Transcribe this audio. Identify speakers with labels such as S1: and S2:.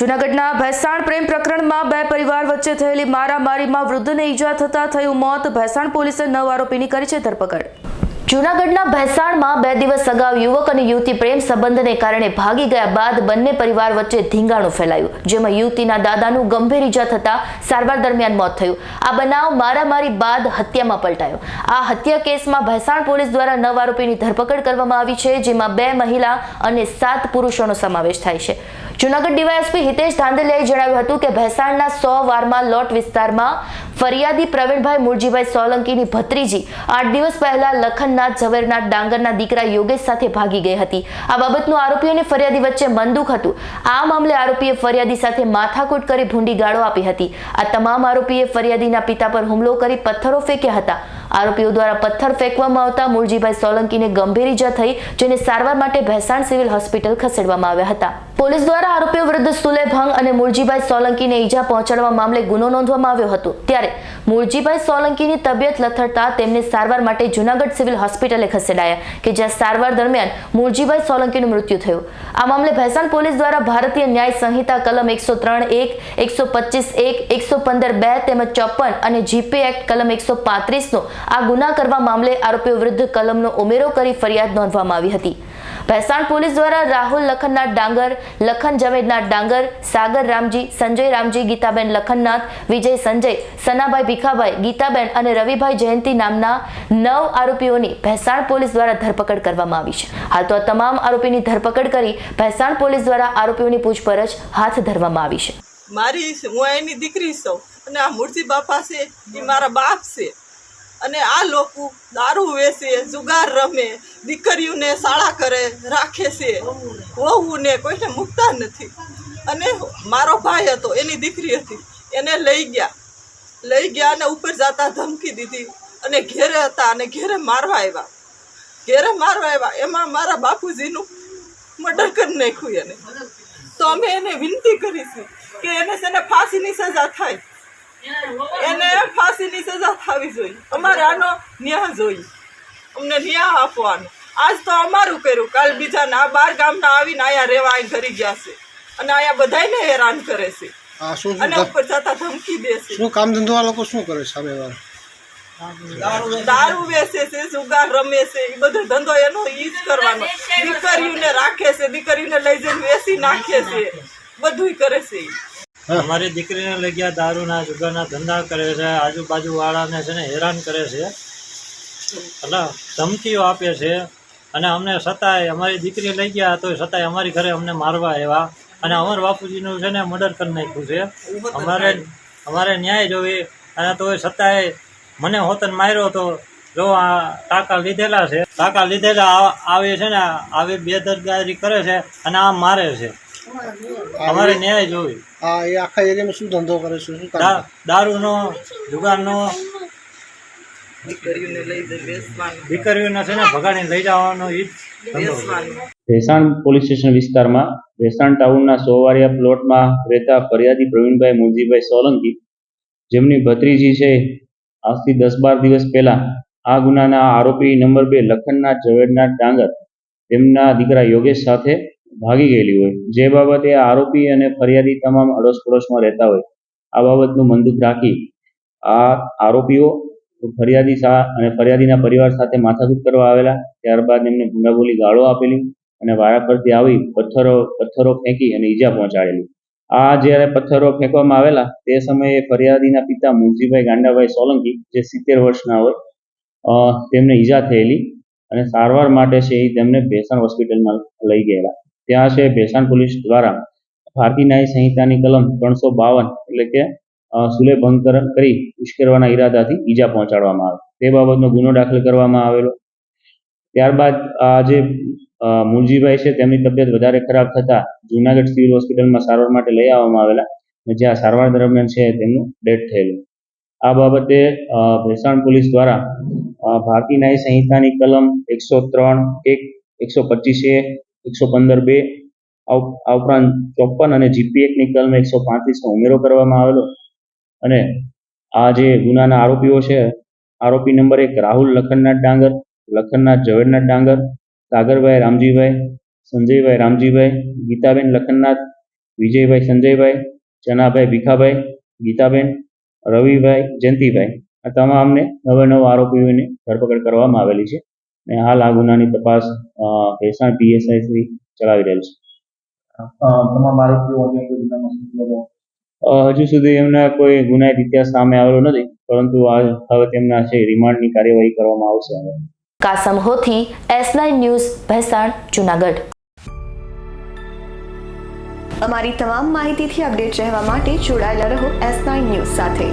S1: જૂનાગઢના ભેસાણ પ્રેમ પ્રકરણમાં બે પરિવાર વચ્ચે થયેલી મારામારીમાં વૃદ્ધને ઈજા થતા થયું મોત. ભેસાણ પોલીસે નવ આરોપીની કરી છે ધરપકડ. જૂનાગઢના ભેસાણમાં બે દિવસ અગાઉ યુવક અને યુવતી પ્રેમ સંબંધને કારણે ભાગી ગયા બાદ બંને પરિવાર વચ્ચે ધીંગાણું ફેલાયું, જેમાં યુવતીના દાદાનું ગંભીર ઈજા થતા સારવાર દરમિયાન મોત થયું. આ બનાવ મારામારી બાદ હત્યામાં પલટાયો. આ હત્યા કેસમાં ભેસાણ પોલીસ દ્વારા નવ આરોપીની ધરપકડ કરવામાં આવી છે, જેમાં બે મહિલા અને સાત પુરુષોનો સમાવેશ થાય છે. જૂનાગઢ ડીવાયએસપી હિતેશ ધાંધલિયાએ જણાવ્યું હતું કે ભેસાણના સો વારમાં લોટ વિસ્તારમાં ફરિયાદી પ્રવીણભાઈ મુરજીભાઈ સોલંકીની ભત્રીજી આઠ દિવસ પહેલા લખનનાથ ઝવેરનાથ ડાંગરના દીકરા યોગેશ સાથે ભાગી ગઈ હતી. આ બાબતનું આરોપી ફરિયાદી વચ્ચે બંદૂક હતું. આ મામલે આરોપીએ ફરિયાદી સાથે માથાકૂટ કરી ભૂંડી ગાળો આપી હતી. આ તમામ આરોપીએ ફરિયાદીના પિતા પર હુમલો કરી પથ્થરો ફેંક્યા હતા. આરોપીઓ દ્વારા પથ્થર ફેંકવામાં આવતા મુરજીભાઈ સોલંકીને ગંભીર ઈજા થઈ, જેને સારવાર માટે ભેસાણ સિવિલ હોસ્પિટલ ખસેડવામાં આવ્યા હતા. પોલીસ દ્વારા આરોપીઓ વિરુદ્ધ સુલેભંગ અને મુરજીભાઈ સોલંકીને ઈજા પહોંચાડવા મામલે ગુનો નોંધવામાં આવ્યો હતો. ત્યારે મુરજીભાઈ સોલંકીની તબિયત લથડતા તેમને સારવાર માટે જૂનાગઢ સિવિલ હોસ્પિટલે ખસેડાયા કે જ્યાં સારવાર દરમિયાન મુરજીભાઈ સોલંકીનું મૃત્યુ થયું. આ મામલે ભેસાણ પોલીસ દ્વારા ભારતીય ન્યાય સંહિતા કલમ એકસો ત્રણ એક, એકસો પચીસ એક, એકસો પંદર બે તેમજ ચોપન અને જીપી એક્ટ કલમ એકસો પાંત્રીસનો આ ગુના કરવા મામલે આરોપીઓ વિરુદ્ધ કલમનો ઉમેરો કરી ફરિયાદ નોંધવામાં આવી હતી. ભેસાણ પોલીસ દ્વારા રાહુલ લખનનાથ ડાંગર, લખન જવેદનાથ ડાંગર, સાગર રામજી, સંજય રામજી, ગીતાબેન લખનનાથ, વિજય સંજય, સનાભાઈ ભીખાભાઈ, ગીતાબેન અને રવિભાઈ જયંતિ નામના નવ આરોપીઓની ભેસાણ પોલીસ દ્વારા ધરપકડ કરવામાં આવી છે. હાલ તો આ તમામ આરોપીની ધરપકડ કરી ભેસાણ પોલીસ દ્વારા આરોપીઓની પૂછપરછ હાથ ધરવામાં આવી છે.
S2: મારી, હું એની દીકરી છું અને આ મૂર્તિ બાપા છે, એ મારા બાપ છે. અને આ લોકો દારૂ વેચે, જુગાર રમે, દીકરીઓને શાળા કરે રાખે છે. વહુને કોઈને મૂકતા નથી. અને મારો ભાઈ હતો, એની દીકરી હતી. એને લઈ ગયા. લઈ ગયા અને ઉપર જતા ધમકી દીધી. અને ઘેરે હતા અને ઘેરે મારવા આવ્યા. ઘેરે મારવા આવ્યા. એમાં મારા બાપુજીનું મર્ડર કરી નાખ્યું એને. તો અમે એને વિનંતી કરીશું કે એને છે ને ફાંસીની સજા થાય. એને ફાંસીની સજા થવી જોઈએ. અમારે આનો ન્યાય જોઈએ. અમને ન્યાય આપવાનો. આજ તો અમારું કર્યું. કાલ બીજાના બાર ગામના આવીને અહીંયા રહેવા અહીં ધરી ગયા છે. અને અહીંયા બધાને હેરાન કરે છે. અને ઉપર જતા ધમકી દે છે.
S3: શું કામ ધંધો આ લોકો શું કરે સામે વાળા
S2: દારૂ વેચે છે જુગાર રમે છે એ બધો ધંધો એનો ઈ જ કરવાનો. દીકરીઓને રાખે છે દીકરીને લઈ જઈને વેચી નાખે છે. બધુંય કરે છે.
S4: અમારી દીકરીને લઈ ગયા, દારૂના, જુગારના ધંધા કરે છે, આજુબાજુ વાળાને છે ને હેરાન કરે છે. એટલે ધમકીઓ આપે છે અને અમને છતાંય અમારી દીકરી લઈ ગયા તો છતાંય અમારી ઘરે અમને મારવા આવ્યા અને અમર બાપુજીનું છે ને મર્ડર કરી નાખ્યું છે. અમારે અમારે ન્યાય જોઈ અને તો છતાંય મને હોતન માર્યો તો જો આ ટાંકા લીધેલા છે, ટાંકા લીધેલા આવે છે ને, આવી બેદરકારી કરે છે અને આ મારે છે. અમારે ન્યાય જોઈ
S3: હા એ આખા એરિયામાં શું ધંધો કરે છે શું
S4: દારૂનો દુકાનનો
S2: દીકરીઓને લઈ જઈને વેચવાનું
S4: દીકરીઓને છે ને ભગાડીને લઈ જવાનો ઈ જ ધંધો
S2: વેચવાનું
S5: ભેસાણ પોલીસ સ્ટેશન વિસ્તારમાં ભેસાણ ટાઉનના સોવારિયા પ્લોટમાં રહેતા ફરિયાદી પ્રવીણભાઈ મુરજીભાઈ સોલંકી જેમની ભત્રીજી છે આજથી દસ બાર દિવસ પહેલા આ ગુનાના આરોપી નંબર બે લખનનાથ ઝવેરનાથ ડાંગર તેમના દીકરા યોગેશ સાથે ભાગી ગયેલી હોય. જે બાબતે આરોપી અને ફરિયાદી તમામ અડોસ પડોશમાં રહેતા હોય, આ બાબતનું મંદુક રાખી આ આરોપીઓ ફરિયાદી અને ફરિયાદીના પરિવાર સાથે માથાકૂટ કરવા આવેલા. ત્યારબાદ એમને ગુંડાગોલી ગાળો આપેલી અને વારા પરથી આવી પથ્થરો પથ્થરો ફેંકી અને ઈજા પહોંચાડેલી. આ જ્યારે પથ્થરો ફેંકવામાં આવેલા, તે સમયે ફરિયાદીના પિતા મુનજીભાઈ ગાંડાભાઈ સોલંકી, જે સિત્તેર વર્ષના હોય તેમને ઈજા થયેલી અને સારવાર માટે છે એ તેમને ભેસાણ હોસ્પિટલમાં લઈ ગયેલા. ત્યાં છે ભેસાણ પોલીસ દ્વારા ભારતીય ન્યાય સંહિતાની કલમ ત્રણસો બાવન એટલે કે સુલે ભંગ કર- કરી ઉશ્કેરવાના ઈરાદાથી ઈજા પહોંચાડવામાં આવે. તે બાબતનો ગુનો દાખલ કરવામાં આવેલો. ત્યારબાદ આ જે મુરજીભાઈ છે તેમની તબિયત વધારે ખરાબ થતા જુનાગઢ સિવિલ હોસ્પિટલમાં સારવાર માટે લઈ આવવામાં આવેલા જ્યાં સારવાર દરમિયાન છે તેમનું ડેથ થયેલું. આ બાબતે ભેસાણ પોલીસ દ્વારા ભારતીય ન્યાય સંહિતાની કલમ એકસો ત્રણ એક, એકસો પચીસ એકસો પંદર બે આ ઉપરાંત ચોપન અને જીપી એકની કલમ એકસો પાંત્રીસનો ઉમેરો કરવામાં આવેલો. અને આ જે ગુનાના આરોપીઓ છે, આરોપી નંબર એક રાહુલ લખનનાથ ડાંગર, લખનનાથ ઝવેરનાથ ડાંગર, સાગરભાઈ રામજીભાઈ, સંજયભાઈ રામજીભાઈ, ગીતાબેન લખનનાથ, વિજયભાઈ સંજયભાઈ, ચનાભાઈ ભીખાભાઈ, ગીતાબેન, રવિભાઈ જયંતિભાઈ. આ તમામને નવે નવ આરોપીઓની ધરપકડ કરવામાં આવેલી છે. અને હાલ આ ગુનાની તપાસ ભેસાણ પીએસઆઈ શ્રી ચલાવી રહેલ છે. હજુ સુધી એમના કોઈ ગુનાહિત ઇતિહાસ સામે આવેલો નથી પરંતુ આ હવે તેમના છે રિમાન્ડની કાર્યવાહી કરવામાં આવશે
S1: કાસમ હોથી એસ ન્યૂઝ ભેસાણ જુનાગઢ.
S6: અમારી તમામ માહિતીથી અપડેટ રહેવા માટે જોડાયેલા રહો એસ ન્યૂઝ સાથે.